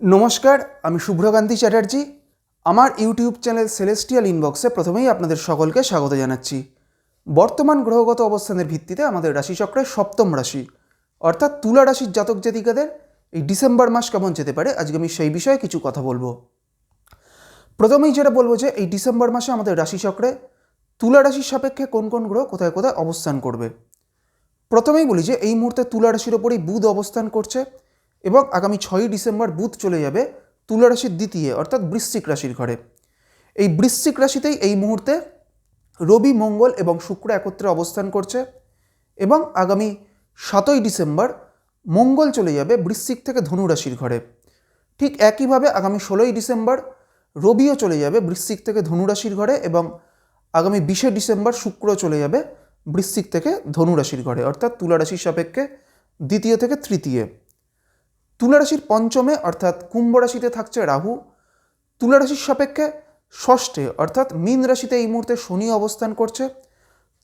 নমস্কার, আমি শুভ্রকান্তি চ্যাটার্জি। আমার ইউটিউব চ্যানেল সেলেস্টিয়াল ইনবক্সে প্রথমেই আপনাদের সকলকে স্বাগত জানাচ্ছি। বর্তমান গ্রহগত অবস্থানের ভিত্তিতে আমাদের রাশিচক্রের সপ্তম রাশি, অর্থাৎ তুলা রাশির জাতক জাতিকাদের এই ডিসেম্বর মাস কেমন যেতে পারে আজকে আমি সেই বিষয়ে কিছু কথা বলব। প্রথমেই যেটা বলব যে এই ডিসেম্বর মাসে আমাদের রাশিচক্রে তুলা রাশির সাপেক্ষে কোন কোন গ্রহ কোথায় কোথায় অবস্থান করবে। প্রথমেই বলি যে এই মুহূর্তে তুলা রাশির ওপরেই বুধ অবস্থান করছে এবং আগামী ছয়ই ডিসেম্বর বুধ চলে যাবে তুলা রাশির দ্বিতীয়, অর্থাৎ বৃশ্চিক রাশির ঘরে। এই বৃশ্চিক রাশিতেই এই মুহূর্তে রবি, মঙ্গল এবং শুক্র একত্রে অবস্থান করছে এবং আগামী সাতই ডিসেম্বর মঙ্গল চলে যাবে বৃশ্চিক থেকে ধনু রাশির ঘরে। ঠিক একইভাবে আগামী ষোলোই ডিসেম্বর রবিও চলে যাবে বৃশ্চিক থেকে ধনু রাশির ঘরে এবং আগামী বিশে ডিসেম্বর শুক্র চলে যাবে বৃশ্চিক থেকে ধনু রাশির ঘরে, অর্থাৎ তুলা রাশির সাপেক্ষে দ্বিতীয় থেকে তৃতীয়। তুলা রাশির পঞ্চমে, অর্থাৎ কুম্ভ রাশিতে থাকছে রাহু। তুলা রাশির সাপেক্ষে ষষ্ঠে, অর্থাৎ মীন রাশিতে এই মুহূর্তে শনি অবস্থান করছে।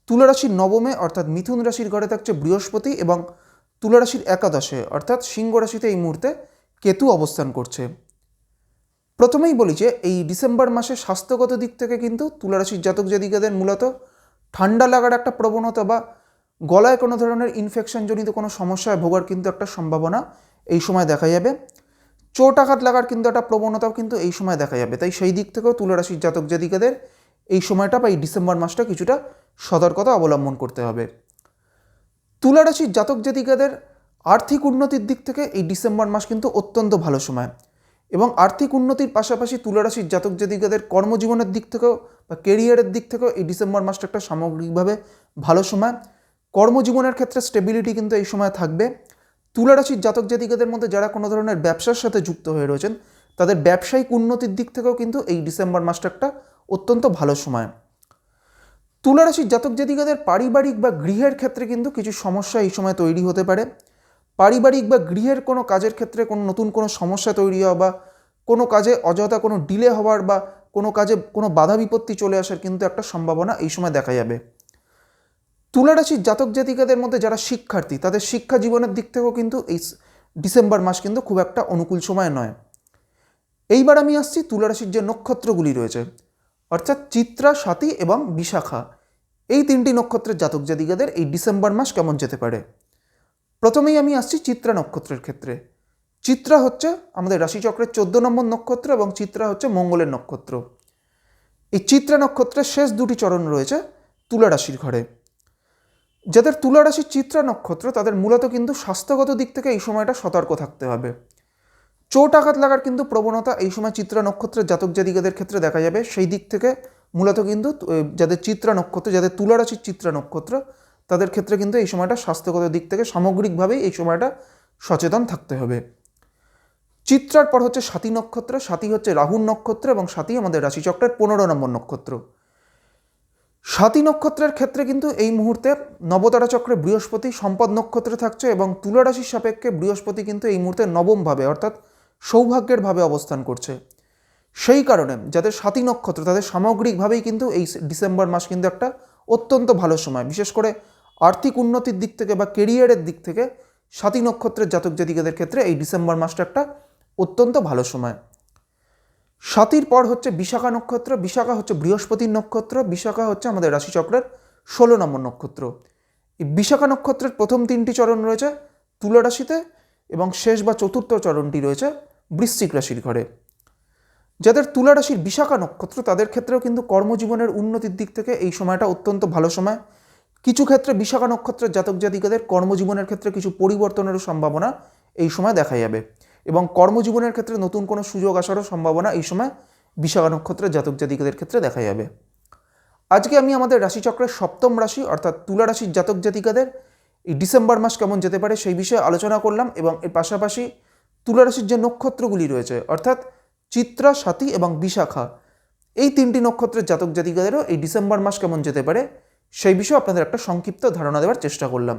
তুলারাশির নবমে, অর্থাৎ মিথুন রাশির ঘরে থাকছে বৃহস্পতি এবং তুলা রাশির একাদশে, অর্থাৎ সিংহ রাশিতে এই মুহূর্তে কেতু অবস্থান করছে। প্রথমেই বলি যে, এই ডিসেম্বর মাসে স্বাস্থ্যগত দিক থেকে কিন্তু তুলা রাশির জাতক জাতিকাদের মূলত ঠান্ডা লাগার একটা প্রবণতা বা গলায় কোনো ধরনের ইনফেকশনজনিত কোনো সমস্যায় ভোগার কিন্তু একটা সম্ভাবনা এই সময় দেখা যাবে। চোট আঘাত লাগার কিন্তু একটা প্রবণতাও কিন্তু এই সময় দেখা যাবে। তাই সেই দিক থেকেও তুলারাশির জাতক জাতিকাদের এই সময়টা বা এই ডিসেম্বর মাসটা কিছুটা সতর্কতা অবলম্বন করতে হবে। তুলারাশির জাতক জাতিকাদের আর্থিক উন্নতির দিক থেকে এই ডিসেম্বর মাস কিন্তু অত্যন্ত ভালো সময় এবং আর্থিক উন্নতির পাশাপাশি তুলারাশির জাতক জাতিকাদের কর্মজীবনের দিক থেকেও বা কেরিয়ারের দিক থেকেও এই ডিসেম্বর মাসটা একটা সামগ্রিকভাবে ভালো সময়। কর্মজীবনের ক্ষেত্রে স্টেবিলিটি কিন্তু এই সময় থাকবে। তুলা রাশির জাতক জাতিকাদের মধ্যে যারা কোনো ধরনের ব্যবসার সাথে যুক্ত হয়ে রয়েছেন, তাদের ব্যবসায়িক উন্নতির দিক থেকেও কিন্তু এই ডিসেম্বর মাসটা একটা অত্যন্ত ভালো সময়। তুলা রাশির জাতক জাতিকাদের পারিবারিক বা গৃহের ক্ষেত্রে কিন্তু কিছু সমস্যা এই সময় তৈরি হতে পারে। পারিবারিক বা গৃহের কোনো কাজের ক্ষেত্রে কোনো নতুন কোনো সমস্যা তৈরি হওয়া বা কোনো কাজে অযথা কোনো ডিলে হওয়ার বা কোনো কাজে কোনো বাধা বিপত্তি চলে আসার কিন্তু একটা সম্ভাবনা এই সময় দেখা যাবে। তুলা রাশির জাতক জাতিকাদের মধ্যে যারা শিক্ষার্থী, তাদের শিক্ষা জীবনের দিক থেকেও কিন্তু এই ডিসেম্বর মাস কিন্তু খুব একটা অনুকূল সময় নয়। এইবার আমি আসছি তুলা রাশির যে নক্ষত্রগুলি রয়েছে, অর্থাৎ চিত্রা স্বাতি এবং বিশাখা। এই তিনটি নক্ষত্রের জাতক জাতিকাদের এই ডিসেম্বর মাস কেমন যেতে পারে? প্রথমেই আমি আসছি চিত্রা নক্ষত্রের ক্ষেত্রে। চিত্রা হচ্ছে আমাদের রাশিচক্রের চোদ্দ নম্বর নক্ষত্র এবং চিত্রা হচ্ছে মঙ্গলের নক্ষত্র। এই চিত্রা নক্ষত্রের শেষ দুটি চরণ রয়েছে তুলা রাশির ঘরে। যাদের তুলা রাশির চিত্রা নক্ষত্র, তাদের মূলত কিন্তু স্বাস্থ্যগত দিক থেকে এই সময়টা সতর্ক থাকতে হবে। চোট আঘাত লাগার কিন্তু প্রবণতা এই সময় চিত্রা নক্ষত্রের জাতক জাতিকাদের ক্ষেত্রে দেখা যাবে। সেই দিক থেকে মূলত কিন্তু যাদের চিত্রা নক্ষত্র, যাদের তুলা রাশির চিত্রা নক্ষত্র, তাদের ক্ষেত্রে কিন্তু এই সময়টা স্বাস্থ্যগত দিক থেকে সামগ্রিকভাবেই এই সময়টা সচেতন থাকতে হবে। চিত্রার পর হচ্ছে সাতী নক্ষত্র, সাতী হচ্ছে রাহুর নক্ষত্র এবং সাতী আমাদের রাশিচক্রের পনেরো নম্বর নক্ষত্র। সাতী নক্ষত্রের ক্ষেত্রে কিন্তু এই মুহূর্তে নবতারা চক্রে বৃহস্পতি, সম্পদ নক্ষত্রে থাকছে এবং তুলা রাশির সাপেক্ষে বৃহস্পতি কিন্তু এই মুহূর্তে নবমভাবে, অর্থাৎ সৌভাগ্যের ভাবে অবস্থান করছে। সেই কারণে যাদের সাতী নক্ষত্র, তাদের সামগ্রিকভাবেই কিন্তু এই ডিসেম্বর মাস কিন্তু একটা অত্যন্ত ভালো সময়। বিশেষ করে আর্থিক উন্নতির দিক থেকে বা কেরিয়ারের দিক থেকে সাতী নক্ষত্রের জাতক জাতিকাদের ক্ষেত্রে এই ডিসেম্বর মাসটা একটা অত্যন্ত ভালো সময়। সাতির পর হচ্ছে বিশাখা নক্ষত্র, বিশাখা হচ্ছে বৃহস্পতির নক্ষত্র, বিশাখা হচ্ছে আমাদের রাশিচক্রের ষোলো নম্বর নক্ষত্র। এই বিশাখা নক্ষত্রের প্রথম তিনটি চরণ রয়েছে তুলা রাশিতে এবং শেষ বা চতুর্থ চরণটি রয়েছে বৃশ্চিক রাশির ঘরে। যাদের তুলা রাশির বিশাখা নক্ষত্র, তাদের ক্ষেত্রেও কিন্তু কর্মজীবনের উন্নতির দিক থেকে এই সময়টা অত্যন্ত ভালো সময়। কিছু ক্ষেত্রে বিশাখা নক্ষত্রের জাতক জাতিকাদের কর্মজীবনের ক্ষেত্রে কিছু পরিবর্তনের সম্ভাবনা এই সময় দেখা যাবে। এবং কর্মজীবনের ক্ষেত্রে নতুন কোনো সুযোগ আসারও সম্ভাবনা এই সময় বিশাখা নক্ষত্রের জাতক জাতিকাদের ক্ষেত্রে দেখা যাবে। আজকে আমি আমাদের রাশিচক্রের সপ্তম রাশি অর্থাৎ তুলা রাশির জাতক জাতিকাদের এই ডিসেম্বর মাস কেমন যেতে পারে সেই বিষয়ে আলোচনা করলাম এবং এর পাশাপাশি তুলা রাশির যে নক্ষত্রগুলি রয়েছে, অর্থাৎ চিত্রা, সাথী এবং বিশাখা, এই তিনটি নক্ষত্রের জাতক জাতিকাদেরও এই ডিসেম্বর মাস কেমন যেতে পারে সেই বিষয়ে আপনাদের একটা সংক্ষিপ্ত ধারণা দেওয়ার চেষ্টা করলাম।